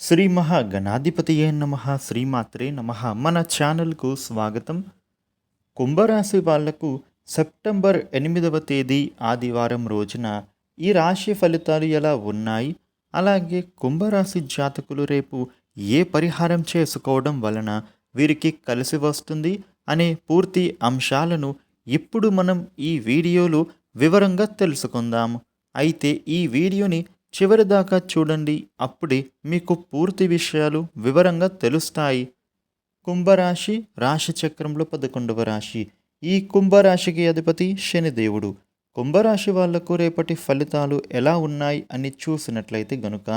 శ్రీ మహాగణాధిపతియే నమ శ్రీమాత్రే నమ. మన ఛానల్కు స్వాగతం. కుంభరాశి వాళ్ళకు సెప్టెంబర్ ఎనిమిదవ తేదీ ఆదివారం రోజున ఈ రాశి ఫలితాలు ఎలా ఉన్నాయి? అలాగే కుంభరాశి జాతకులు రేపు ఏ పరిహారం చేసుకోవడం వలన వీరికి కలిసి వస్తుంది అనే పూర్తి అంశాలను ఇప్పుడు మనం ఈ వీడియోలో వివరంగా తెలుసుకుందాము అయితే ఈ వీడియోని చివరి దాకా చూడండి. అప్పుడే మీకు పూర్తి విషయాలు వివరంగా తెలుస్తాయి. కుంభరాశి రాశి చక్రంలో పదకొండవ రాశి. ఈ కుంభరాశికి అధిపతి శనిదేవుడు కుంభరాశి వాళ్ళకు రేపటి ఫలితాలు ఎలా ఉన్నాయి అని చూసినట్లయితే గనుక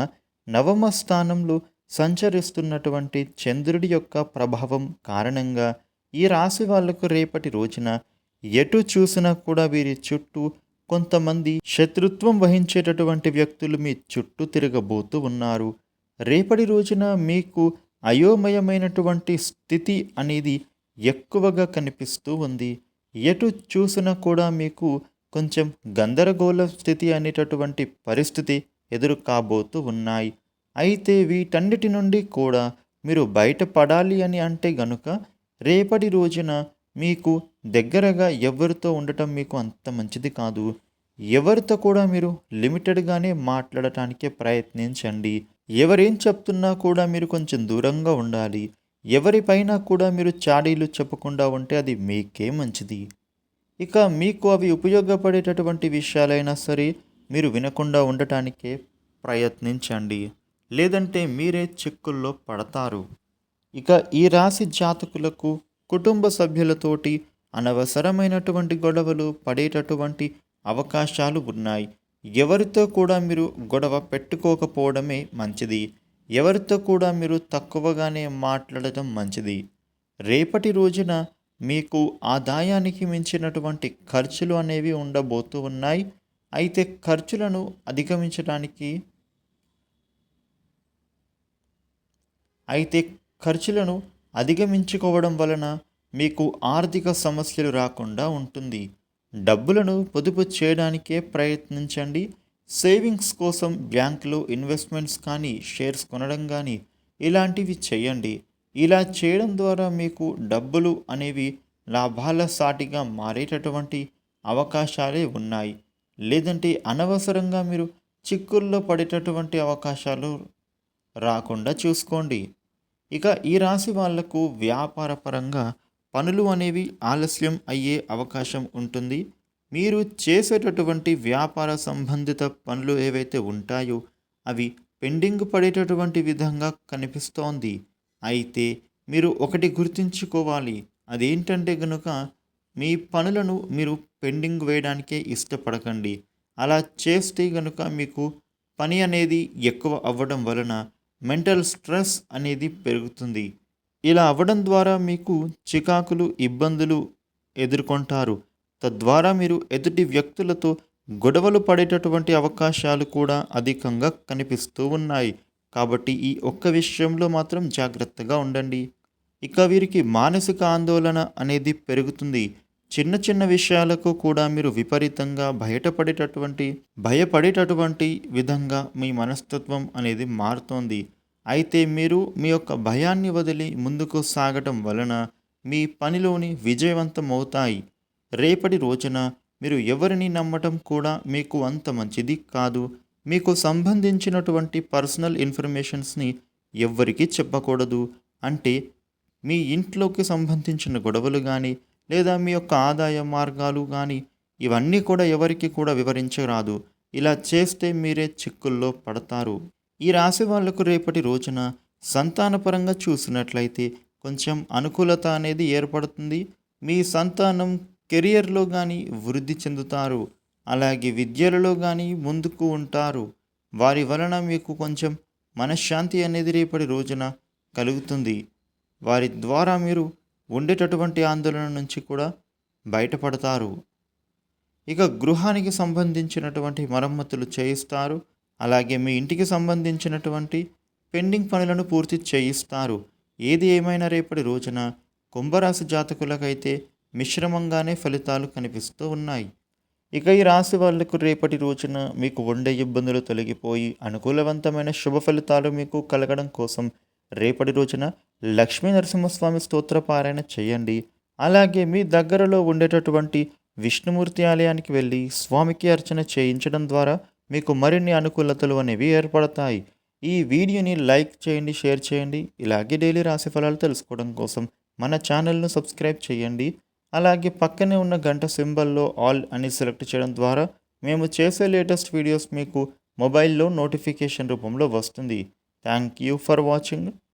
నవమ స్థానంలో సంచరిస్తున్నటువంటి చంద్రుడి యొక్క ప్రభావం కారణంగా ఈ రాశి వాళ్ళకు రేపటి రోజున ఎటు చూసినా కూడా వీరి చుట్టూ కొంతమంది శత్రుత్వం వహించేటటువంటి వ్యక్తులు మీ చుట్టూ తిరగబోతూ ఉన్నారు. రేపటి రోజున మీకు అయోమయమైనటువంటి స్థితి అనేది ఎక్కువగా కనిపిస్తూ ఉంది. ఎటు చూసినా కూడా మీకు కొంచెం గందరగోళ స్థితి అనేటటువంటి పరిస్థితి ఎదురు కాబోతూ ఉన్నాయి. అయితే వీటన్నిటి నుండి కూడా మీరు బయటపడాలి అని అంటే గనుక రేపటి రోజున మీకు దగ్గరగా ఎవరితో ఉండటం మీకు అంత మంచిది కాదు. ఎవరితో కూడా మీరు లిమిటెడ్గానే మాట్లాడటానికే ప్రయత్నించండి. ఎవరేం చెప్తున్నా కూడా మీరు కొంచెం దూరంగా ఉండాలి. ఎవరిపైన కూడా మీరు చాడీలు చెప్పకుండా ఉంటే అది మీకే మంచిది. ఇక మీకు అవి ఉపయోగపడేటటువంటి విషయాలైనా సరే మీరు వినకుండా ఉండటానికే ప్రయత్నించండి. లేదంటే మీరే చిక్కుల్లో పడతారు. ఇక ఈ రాశి జాతకులకు కుటుంబ సభ్యులతోటి అనవసరమైనటువంటి గొడవలు పడేటటువంటి అవకాశాలు ఉన్నాయి. ఎవరితో కూడా మీరు గొడవ పెట్టుకోకపోవడమే మంచిది. ఎవరితో కూడా మీరు తక్కువగానే మాట్లాడటం మంచిది. రేపటి రోజున మీకు ఆదాయానికి మించినటువంటి ఖర్చులు అనేవి ఉండబోతూ ఉన్నాయి. అయితే ఖర్చులను అధిగమించడానికి అయితే ఖర్చులను అధిగమించుకోవడం వలన మీకు ఆర్థిక సమస్యలు రాకుండా ఉంటుంది. డబ్బులను పొదుపు చేయడానికే ప్రయత్నించండి. సేవింగ్స్ కోసం బ్యాంకులో ఇన్వెస్ట్మెంట్స్ కానీ షేర్స్ కొనడం కానీ ఇలాంటివి చేయండి. ఇలా చేయడం ద్వారా మీకు డబ్బులు అనేవి లాభాల సాటిగా మారేటటువంటి అవకాశాలే ఉన్నాయి. లేదంటే అనవసరంగా మీరు చిక్కుల్లో పడేటటువంటి అవకాశాలు రాకుండా చూసుకోండి. ఇక ఈ రాశి వాళ్ళకు వ్యాపారపరంగా పనులు అనేవి ఆలస్యం అయ్యే అవకాశం ఉంటుంది. మీరు చేసేటటువంటి వ్యాపార సంబంధిత పనులు ఏవైతే ఉంటాయో అవి పెండింగ్ పడేటటువంటి విధంగా కనిపిస్తోంది. అయితే మీరు ఒకటి గుర్తుంచుకోవాలి. అదేంటంటే కనుక మీ పనులను మీరు పెండింగ్ వేయడానికే ఇష్టపడకండి. అలా చేస్తే కనుక మీకు పని అనేది ఎక్కువ అవ్వడం వలన మెంటల్ స్ట్రెస్ అనేది పెరుగుతుంది. ఇలా అవ్వడం ద్వారా మీకు చికాకులు ఇబ్బందులు ఎదుర్కొంటారు. తద్వారా మీరు ఎదుటి వ్యక్తులతో గొడవలు పడేటటువంటి అవకాశాలు కూడా అధికంగా కనిపిస్తూ ఉన్నాయి. కాబట్టి ఈ ఒక్క విషయంలో మాత్రం జాగ్రత్తగా ఉండండి. ఇక వీరికి మానసిక ఆందోళన అనేది పెరుగుతుంది. చిన్న చిన్న విషయాలకు కూడా మీరు విపరీతంగా బయటపడేటటువంటి భయపడేటటువంటి విధంగా మీ మనస్తత్వం అనేది మారుతోంది. అయితే మీరు మీ యొక్క భయాన్ని వదిలి ముందుకు సాగటం వలన మీ పనిలోని విజయవంతం అవుతాయి రేపటి రోజున మీరు ఎవరిని నమ్మటం కూడా మీకు అంత మంచిది కాదు. మీకు సంబంధించినటువంటి పర్సనల్ ఇన్ఫర్మేషన్స్ని ఎవ్వరికీ చెప్పకూడదు. అంటే మీ ఇంట్లోకి సంబంధించిన గొడవలు కానీ లేదా మీ యొక్క ఆదాయ మార్గాలు కానీ ఇవన్నీ కూడా ఎవరికి కూడా వివరించరాదు. ఇలా చేస్తే మీరే చిక్కుల్లో పడతారు. ఈ రాశి వాళ్ళకు రేపటి రోజున సంతానపరంగా చూసినట్లయితే కొంచెం అనుకూలత అనేది ఏర్పడుతుంది. మీ సంతానం కెరియర్లో కానీ వృద్ధి చెందుతారు. అలాగే విద్యలలో కానీ ముందుకు ఉంటారు. వారి వలన మీకు కొంచెం మనశ్శాంతి అనేది రేపటి రోజున కలుగుతుంది. వారి ద్వారా మీరు ఉండేటటువంటి ఆందోళన నుంచి కూడా బయటపడతారు. ఇక గృహానికి సంబంధించినటువంటి మరమ్మతులు చేయిస్తారు. అలాగే మీ ఇంటికి సంబంధించినటువంటి పెండింగ్ పనులను పూర్తి చేయిస్తారు. ఏది ఏమైనా రేపటి రోజున కుంభరాశి జాతకులకైతే మిశ్రమంగానే ఫలితాలు కనిపిస్తూ ఉన్నాయి. ఇక ఈ రాశి వాళ్ళకు రేపటి రోజున మీకు ఉండే ఇబ్బందులు తొలగిపోయి అనుకూలవంతమైన శుభ ఫలితాలు మీకు కలగడం కోసం రేపటి రోజున లక్ష్మీ నరసింహస్వామి స్తోత్ర పారాయణ చేయండి. అలాగే మీ దగ్గరలో ఉండేటటువంటి విష్ణుమూర్తి ఆలయానికి వెళ్ళి స్వామికి అర్చన చేయించడం ద్వారా మీకు మరిన్ని అనుకూలతలు అనేవి ఏర్పడతాయి. ఈ వీడియోని లైక్ చేయండి షేర్ చేయండి. ఇలాగే డైలీ రాశి ఫలాలు తెలుసుకోవడం కోసం మన ఛానల్ను సబ్స్క్రైబ్ చేయండి. అలాగే పక్కనే ఉన్న గంట సింబల్లో ఆల్ అని సెలెక్ట్ చేయడం ద్వారా మేము చేసే లేటెస్ట్ వీడియోస్ మీకు మొబైల్లో నోటిఫికేషన్ రూపంలో వస్తుంది. Thank you for watching.